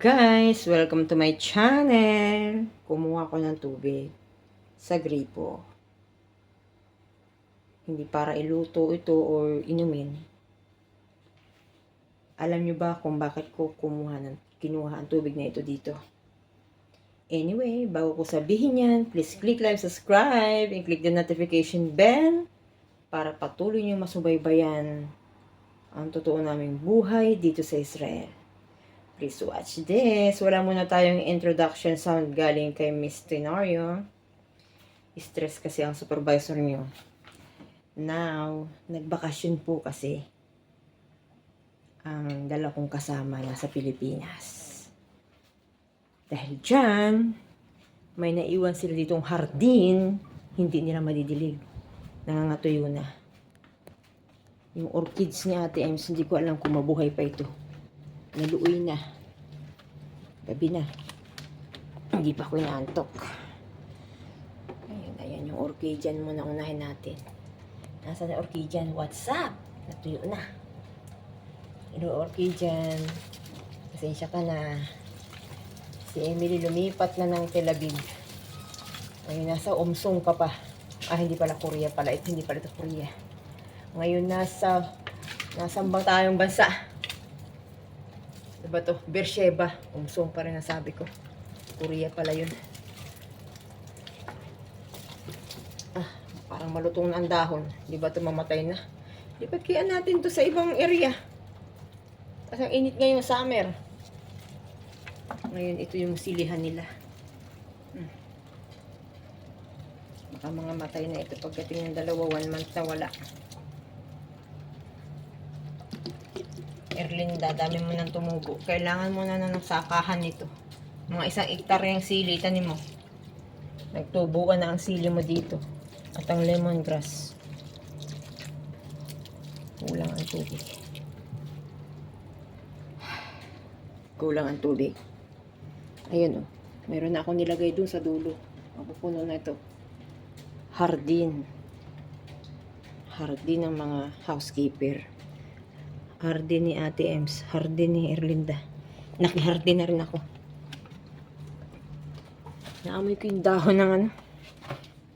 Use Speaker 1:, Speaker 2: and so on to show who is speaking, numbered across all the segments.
Speaker 1: Guys, welcome to my channel. Kumuha ko ng tubig sa gripo. Hindi para iluto ito or inumin. Alam nyo ba kung bakit ko kumuha ng, kinuha ang tubig na ito dito? Anyway, bago ko sabihin yan, please click like, subscribe, and click the notification bell para patuloy nyo masubaybayan ang totoo naming buhay dito sa Israel. Please watch this. Wala muna tayong introduction sound galing kay Miss Tenorio. Stress kasi ang supervisor niyo. Now, nagbakasyon po kasi ang dala kong kasama na sa Pilipinas. Dahil dyan, may naiwan sila ditong hardin, hindi nila madidilig. Nangangatuyo na. Yung orchids ni Ate Ems, hindi ko alam kung mabuhay pa ito. Naluoy na. Gabi na. Hindi pa ako inaantok. Ayun, ayan yung orchidian muna unahin natin. Nasaan na orchidian? What's up? Natuyo na. Hello, orchidian. Pasensya ka na. Si Emily lumipat na ng Tel Aviv. Ay, nasa Omsong ka pa. Ah, hindi pala Korea pala. Ito, hindi pala ito Korea. Ngayon, nasa, nasa bang tayong bansa? Diba to? Beersheba. Umsong pa rin nasabi ko. Korea pala yun. Ah, parang malutong na ang dahon. Di ba to mamatay na? Lipat kaya natin to sa ibang area. Kasi ang init ngayon summer. Ngayon, ito yung silihan nila. Hmm. Baka mga matay na ito pagdating ng dalawa, one month na wala. Erlinda, dami mo nang tumubo. Kailangan mo na ng sakahan nito. Mga isang hektar yung sili, tanim mo. Nagtubo ka na ang sili mo dito. At ang lemongrass. Kulang ang tubig. Kulang ang tubig. Ayun o. Oh. Meron na ako nilagay dun sa dulo. Mapupuno na ito. Hardin. Hardin ng mga housekeeper. Hardin ni Ate Ems. Hardin ni Erlinda. Nakihardin na rin ako. Naamoy ko yung dahon ng ano.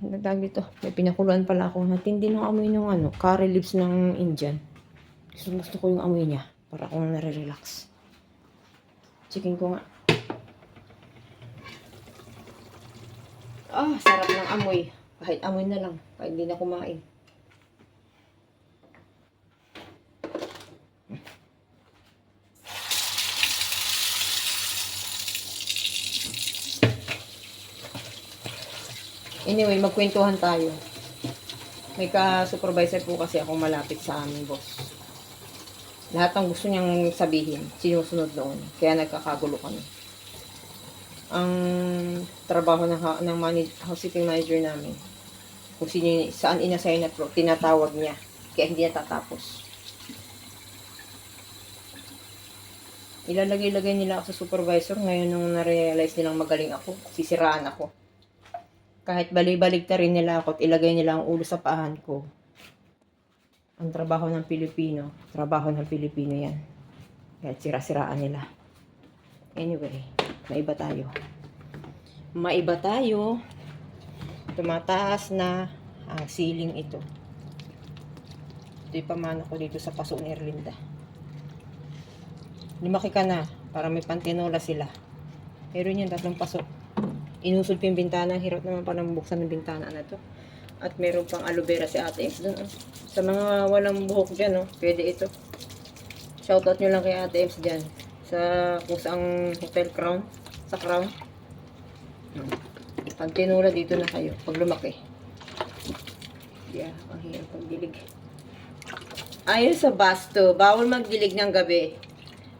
Speaker 1: Natag dito. May pinakuluan pala ako. Natindi ng amoy ng ano. Curry leaves ng Indian. Gusto, gusto ko yung amoy niya. Para akong nare-relax. Chicken ko nga. Ah, sarap ng amoy. Kahit amoy na lang. Kahit hindi na kumain. Anyway, magkwentuhan tayo. May ka-supervisor po kasi ako malapit sa aming boss. Lahat ng gusto niyang sabihin, sinusunod noon. Kaya nagkakagulo kami. Ang trabaho ng, ng manage, housekeeping manager namin, kung sino, saan inassign na floor, tinatawag niya. Kaya hindi natatapos. Ilalagay-lagay nila ako sa supervisor. Ngayon nung na-realize nilang magaling ako, sisiraan ako kahit bali-balik na rin nila ako at ilagay nila ang ulo sa paahan ko. Ang trabaho ng Pilipino, trabaho ng Pilipino yan. Kahit sira-siraan nila. Anyway, maiba tayo. Maiba tayo. Tumataas na ang ceiling ito. Ito yung pamana ko dito sa paso ni Erlinda. Lumaki ka na para may pantinola sila. Meron yung tatlong pasok inusod pa yung bintana. Hirap naman pa nang buksan ng bintana na to. At meron pang aloe vera si ate Ems dun. Oh. Sa mga walang buhok dyan, oh, pwede ito. Shoutout nyo lang kay ate Ems dyan. Sa kung saang hotel crown. Sa crown. Hmm. Pag tinula dito na kayo. Pag lumaki. Yeah, ang hirap pagdilig. Ayon sa basto, bawal magdilig ng gabi.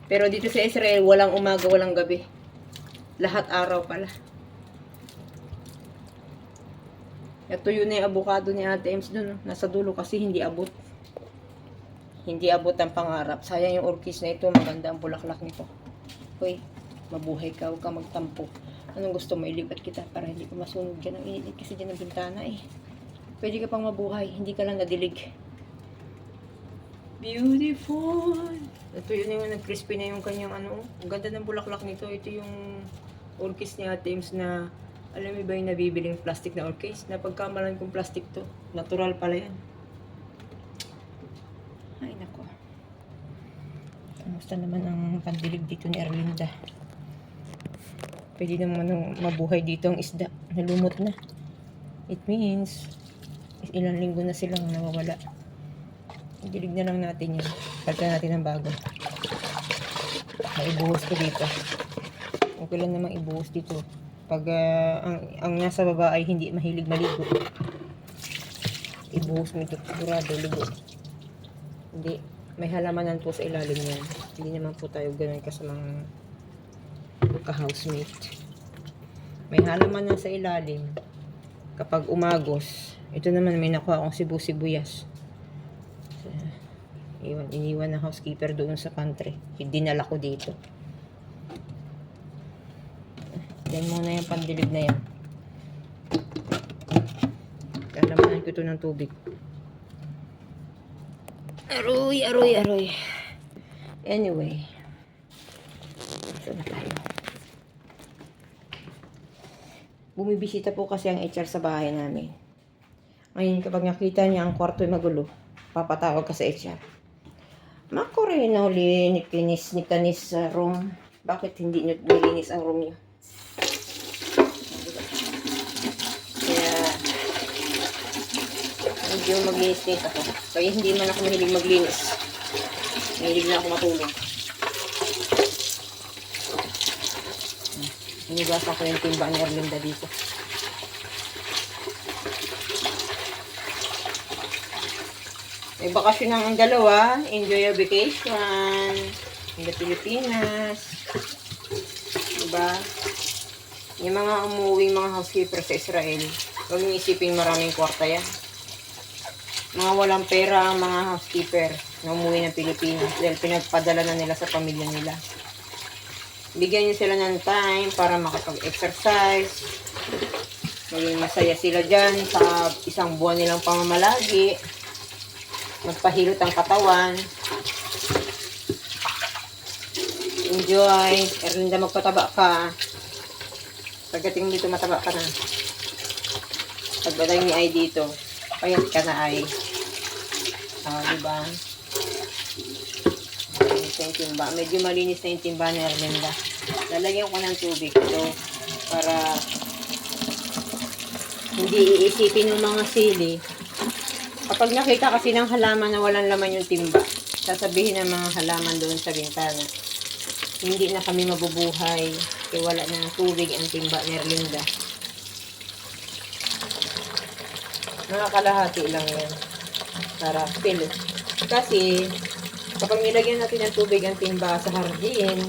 Speaker 1: Pero dito sa Israel, walang umaga, walang gabi. Lahat araw pala. Ito yun na yung avocado ni Ate Ems dun. Nasa dulo kasi hindi abot. Hindi abot ang pangarap. Sayang yung orchis na ito. Maganda ang bulaklak nito. Hoy, mabuhay ka. Huwag ka magtampo. Anong gusto mo? Ilipat kita para hindi ka masunog dyan. Ang init kasi dyan ang bintana eh. Pwede ka pang mabuhay. Hindi ka lang nadilig. Beautiful! Ito yun yung nag-crispy na yung kanyang ano. Ang ganda ng bulaklak nito. Ito yung orchis ni Ate Ims na alam mo ba yung nabibiling plastic na orchis? Napagkamalan kong plastic to. Natural pala yan. Ay, nako. Kamusta naman ang pandilig dito ni Erlinda? Pwede naman mabuhay dito ang isda. Nalumot na. It means, ilang linggo na silang nawawala. Dilig na lang natin yun. Pagka natin ng bago. Maibuhos ko dito. Okay lang namang ibuhos dito. Pag ah, ang, ang nasa baba ay hindi mahilig maligo. Ibuhos mo ito. Sigurado, ligo. Hindi. May halamanan po sa ilalim yan. Hindi naman po tayo ganun kasamang ka-housemate. May halamanan sa ilalim. Kapag umagos, ito naman may nakuha akong sibu-sibuyas. Iwan, iniwan ng housekeeper doon sa pantry. Dinala ko dito. Then muna yung pandilig na yan. Lalamanan ko ito ng tubig. Aroy, aroy, aroy. Anyway. Saan na tayo? Bumibisita po kasi ang HR sa bahay namin. Ngayon, kapag nakita niya ang kwarto ay magulo, papatawag ka sa HR. Makoreno uli ni kinis ni kanis sa room. Bakit hindi niyo nilinis ang room niyo? Kaya, medyo maglinis ako. Kaya hindi man ako mahilig maglinis. Mahilig na ako matulog. Inibasa ko yung timba ni Erlinda dito. May bakasyon ng ang dalawa. Enjoy your vacation. In the Pilipinas. Diba? Yung mga umuwing mga housekeeper sa Israel, huwag niyo isipin maraming kwarta yan. Mga walang pera ang mga housekeeper na umuwi ng Pilipinas dahil pinagpadala na nila sa pamilya nila. Bigyan niyo sila ng time para makapag-exercise. Maging masaya sila dyan sa isang buwan nilang pamamalagi. Magpahilot ang katawan. Enjoy. Erlinda, magpataba ka. Pagdating dito, mataba ka na. Pagdating ni Ay dito, payat ka na Ay. Ah, na yung timba. Medyo malinis na yung timba ni Erlinda. Lalagyan ko ng tubig ito para hindi iisipin ng mga sili. Kapag nakita kasi ng halaman na walang laman yung timba, sasabihin ng mga halaman doon sa bintana, hindi na kami mabubuhay kaya wala na tubig ang timba ni Erlinda. Nakakalahati lang yan para fill. Kasi kapag nilagyan natin ng tubig ang timba sa hardin,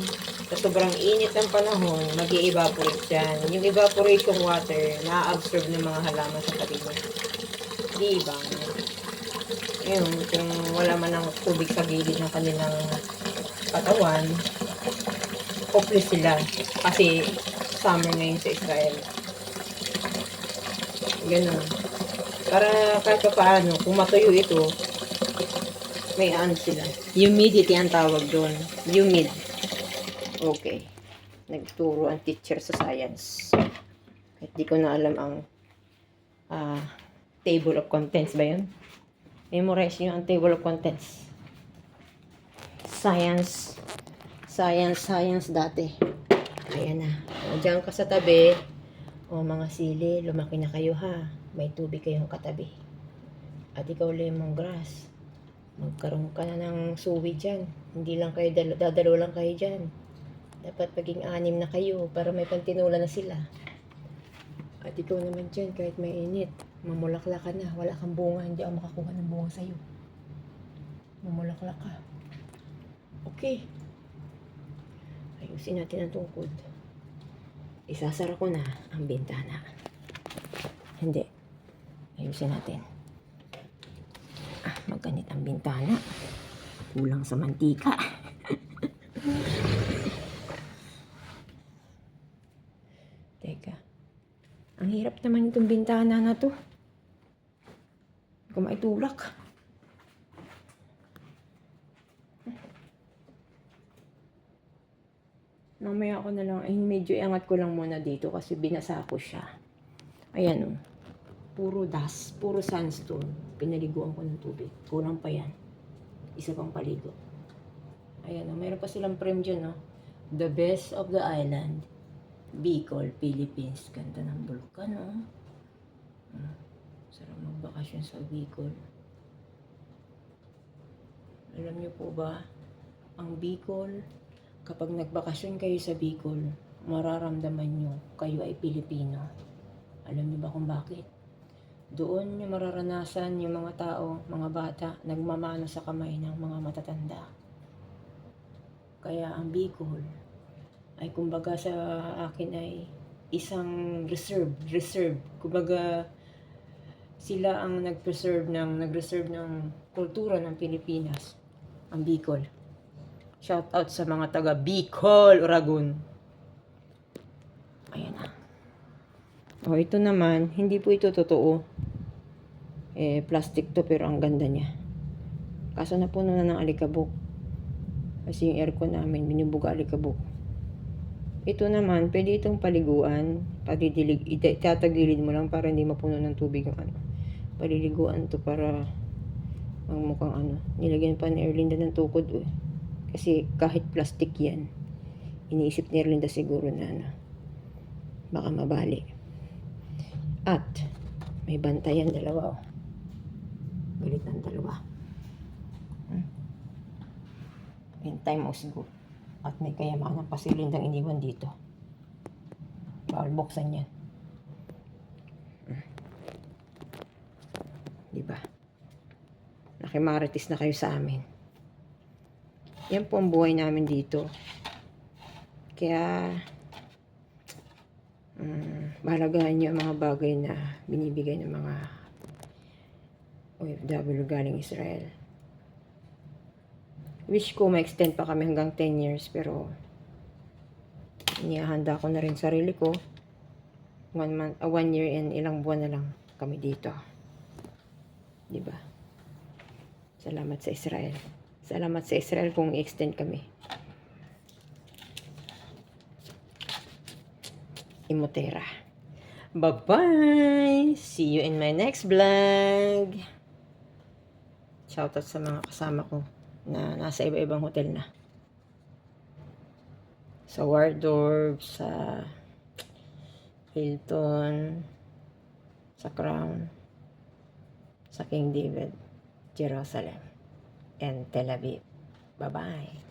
Speaker 1: sa sobrang init ng panahon, mag evaporate yan. Yung evaporation water, na-absorb ng mga halaman sa paligid. Diba? Yun, kung wala man ng tubig sa gilid ng kanilang katawan, hopeless sila. Kasi summer ngayon sa Israel. Ganun. Para kahit pa paano, kung matuyo ito, may ano sila. Humidity ang tawag doon. Humid. Okay. Nagturo ang teacher sa science. Kahit di ko na alam ang ah, table of contents ba yun? Memorize nyo ang table of contents. Science. Science, science dati. Ayan na. O, Diyan ka sa tabi. O mga sili, lumaki na kayo ha. May tubig kayong katabi. At ikaw lemongrass. Magkaroon ka na ng suwi dyan. Hindi lang kayo, dal- dadalo lang kayo dyan. Dapat paging anim na kayo para may pantinula na sila. At ikaw naman dyan, kahit may init, mamulaklak ka na, wala kang bunga, hindi ako makakuha ng bunga sa'yo. Mamulaklak ka. Okay. Ayusin natin ang tungkod. Isasara ko na ang bintana. Hindi. Ayusin natin. Ah, magganit ang bintana. Kulang sa mantika. Teka. Ang hirap naman itong bintana na to. Kung maitulak. Mamaya ako na lang, ay medyo iangat ko lang muna dito kasi binasa ko siya. Ayan oh. Puro dust, puro sandstone. Pinaliguan ko ng tubig. Kulang pa yan. Isa pang paligo. Ayan oh, meron pa silang frame dyan oh. The best of the island. Bicol, Philippines. Ganda ng bulkan oh. Hmm. Sarap magbakasyon sa Bicol. Alam niyo po ba, ang Bicol, kapag nagbakasyon kayo sa Bicol, mararamdaman nyo kayo ay Pilipino. Alam niyo ba kung bakit? Doon nyo mararanasan yung mga tao, mga bata, nagmamana sa kamay ng mga matatanda. Kaya ang Bicol ay kumbaga sa akin ay isang reserve, reserve. Kumbaga sila ang nag-preserve ng nag-reserve ng kultura ng Pilipinas, ang Bicol. Shout out sa mga taga Bicol, Uragon. Ayan na. O ito naman, hindi po ito totoo. Eh, plastic to pero ang ganda niya. Kaso napuno na ng alikabok. Kasi yung aircon namin, binubuga alikabok. Ito naman, pwede itong paliguan, padidilig, ita- itatagilid mo lang para hindi mapuno ng tubig yung ano. Paliliguan to para ang mukhang ano. Nilagyan pa ni Erlinda ng tukod eh. Kasi kahit plastic yan, iniisip ni Erlinda siguro na ano, baka mabali. At, may bantayan dalawa oh. Galit ng dalawa. Hmm. Hintay mo siguro. At may kayamanan pa si Lindang iniwan dito. Bawal buksan yan. Hmm. Diba? Nakimaritis na kayo sa amin. Yan po ang buhay namin dito. Kaya, mm, mahalagahan niyo ang mga bagay na binibigay ng mga OFW galing Israel. Wish ko ma-extend pa kami hanggang 10 years pero inihahanda ko na rin sarili ko. One, month, uh, one year and ilang buwan na lang kami dito. Di ba? Salamat sa Israel. Salamat sa Israel kung i-extend kami. Imotera. Bye-bye! See you in my next vlog! Shoutout sa mga kasama ko na nasa iba-ibang hotel na. Sa Waldorf, sa Hilton, sa Crown, sa King David, Jerusalem, and Tel Aviv. Bye-bye!